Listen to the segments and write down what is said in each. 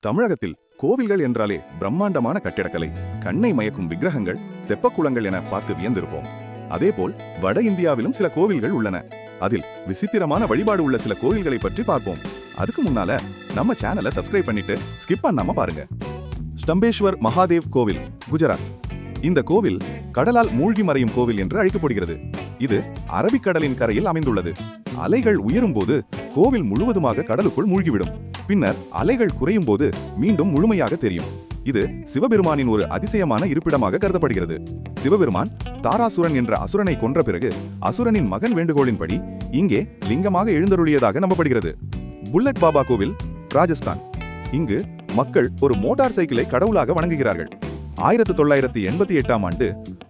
தமிழகத்தில் கோவில்கள் என்றாலே பிரம்மாண்டமான கட்டிடக்கலை. கண்ணை மயக்கும் விக்கிரகங்கள் தெப்பக்குளங்கள் என பார்த்து வியந்திருப்போம். அதேபோல் வட இந்தியாவிலும் சில கோவில்கள் உள்ளன. அதில் விசித்திரமான வழிபாடு உள்ள சில கோவில்களை பற்றி பார்ப்போம். அதுக்கு முன்னால நம்ம சேனலை சப்ஸ்கிரைப் பண்ணிட்டு ஸ்கிப் பண்ணாம பாருங்க. ஸ்டம்பேஸ்வர் மகாதேவ் கோவில் குஜராத். இந்த கோவில் கடலால் மூழ்கி மறையும் கோவில் என்று அழைக்கப்படுகிறது. இது அரபிக்கடலின் கரையில் அமைந்துள்ளது. அலைகள் உயரும் போது கோவில் முழுவதுமாக கடலுக்குள் மூழ்கிவிடும். பின்னர் அலைகள் குறையும் போது மீண்டும் முழுமையாக தெரியும். இது சிவபெருமானின் ஒரு அதிசயமான இருப்பிடமாக கருதப்படுகிறது. சிவபெருமான் தாராசுரன் என்ற அசுரனை கொன்ற பிறகு அசுரனின் மகன் வேண்டுகோளின்படி இங்கே லிங்கமாக எழுந்தருளியதாக நம்பப்படுகிறது. புல்லட் பாபா கோவில் ராஜஸ்தான். இங்கு மக்கள் ஒரு மோட்டார் சைக்கிளை கடவுளாக வணங்குகிறார்கள். ஆயிரத்து தொள்ளாயிரத்தி எண்பத்தி எட்டாம் ஆண்டு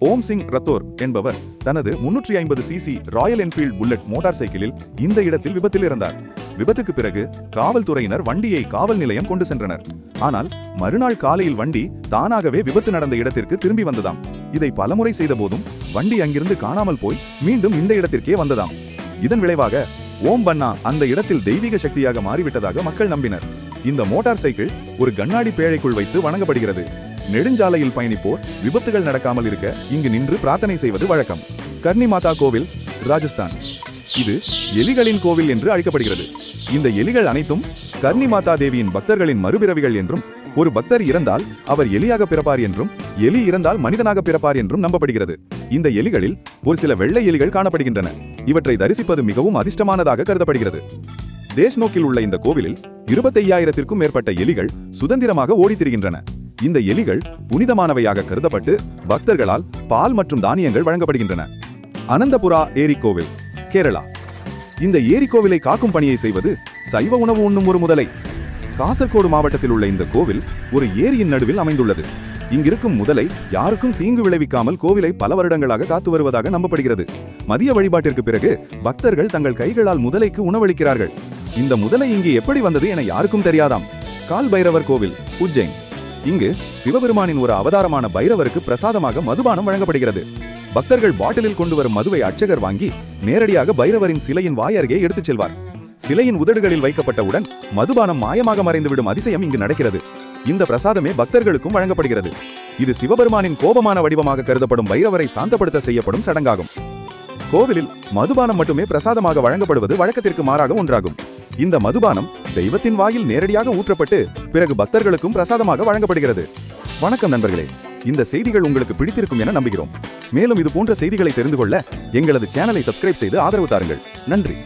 ஓம் சிங் ரத்தோர் என்பவர் தனது முன்னூற்றி ஐம்பது CC Royal Enfield Bullet motor சைக்கிளில் இந்த இடத்தில் விபத்தில் இறந்தார். விபத்துக்கு பிறகு காவல்துறையினர் வண்டியை காவல் நிலையம் கொண்டு சென்றனர். ஆனால் மறுநாள் காலையில் வண்டி தானாகவே விபத்து நடந்த இடத்திற்கு திரும்பி வந்ததாம். இதை பலமுறை செய்த போதும் வண்டி அங்கிருந்து காணாமல் போய் மீண்டும் இந்த இடத்திற்கே வந்ததாம். இதன் விளைவாக ஓம் பன்னா அந்த இடத்தில் தெய்வீக சக்தியாக மாறிவிட்டதாக மக்கள் நம்பினர். இந்த மோட்டார் சைக்கிள் ஒரு கண்ணாடி பேழைக்குள் வைத்து வணங்கப்படுகிறது. நெடுஞ்சாலையில் பயணிப்போர் விபத்துகள் நடக்காமல் இருக்க இங்கு நின்று பிரார்த்தனை செய்வது வழக்கம். கர்ணி மாதா கோவில் ராஜஸ்தான். இது எலிகளின் கோவில் என்று அழைக்கப்படுகிறது. இந்த எலிகள் அனைத்தும் கர்ணி மாதா தேவியின் பக்தர்களின் மறுபிறவிகள் என்றும் ஒரு பக்தர் இறந்தால் அவர் எலியாக பிறப்பார் என்றும் எலி இறந்தால் மனிதனாக பிறப்பார் என்றும் நம்பப்படுகிறது. இந்த எலிகளில் ஒரு சில வெள்ளை எலிகள் காணப்படுகின்றன. இவற்றை தரிசிப்பது மிகவும் அதிர்ஷ்டமானதாக கருதப்படுகிறது. தேஷ்நோக்கில் உள்ள இந்த கோவிலில் இருபத்தையாயிரத்திற்கும் மேற்பட்ட எலிகள் சுதந்திரமாக ஓடித் திரிகின்றன இந்த எலிகள் புனிதமானவையாக கருதப்பட்டு பக்தர்களால் பால் மற்றும் தானியங்கள் வழங்கப்படுகின்றன. அனந்தபுரா ஏரி கோவில் கேரளா. இந்த ஏரி கோவிலை காக்கும் பணியை செய்வது சைவ உணவு உண்ணும் ஒரு முதலை. காசர்கோடு மாவட்டத்தில் உள்ள இந்த கோவில் ஒரு ஏரியின் நடுவில் அமைந்துள்ளது. இங்கிருக்கும் முதலை யாருக்கும் தீங்கு விளைவிக்காமல் கோவிலை பல வருடங்களாக காத்து வருவதாக நம்பப்படுகிறது. மதிய வழிபாட்டிற்கு பிறகு பக்தர்கள் தங்கள் கைகளால் முதலைக்கு உணவளிக்கிறார்கள். இந்த முதலை இங்கு எப்படி வந்தது என யாருக்கும் தெரியாதாம். கால் பைரவர் கோவில் உஜ்ஜைன். இங்கு சிவபெருமானின் ஒரு அவதாரமான பைரவருக்கு பிரசாதமாக மதுபானம் வழங்கப்படுகிறது. பக்தர்கள் பாட்டிலில் கொண்டு வரும் மதுவை அர்ச்சகர் வாங்கி நேரடியாக பைரவரின் சிலையின் வாய் அருகே எடுத்துச் செல்வார். சிலையின் உதடுகளில் வைக்கப்பட்டவுடன் மதுபானம் மாயமாக மறைந்துவிடும் அதிசயம் இங்கு நடக்கிறது. இந்த பிரசாதமே பக்தர்களுக்கும் வழங்கப்படுகிறது. இது சிவபெருமானின் கோபமான வடிவமாக கருதப்படும் பைரவரை சாந்தப்படுத்த செய்யப்படும் சடங்காகும். கோவிலில் மதுபானம் மட்டுமே பிரசாதமாக வழங்கப்படுவது வழக்கத்திற்கு மாறாக ஒன்றாகும். இந்த மதுபானம் தெய்வத்தின் வாயில் நேரடியாக ஊற்றப்பட்டு பிறகு பக்தர்களுக்கும் பிரசாதமாக வழங்கப்படுகிறது. வணக்கம் நண்பர்களே. இந்த செய்திகள் உங்களுக்கு பிடித்திருக்கும் என நம்புகிறோம். மேலும் இது போன்ற செய்திகளை தெரிந்து கொள்ள எங்களது சேனலை சப்ஸ்கிரைப் செய்து ஆதரவு தாருங்கள். நன்றி.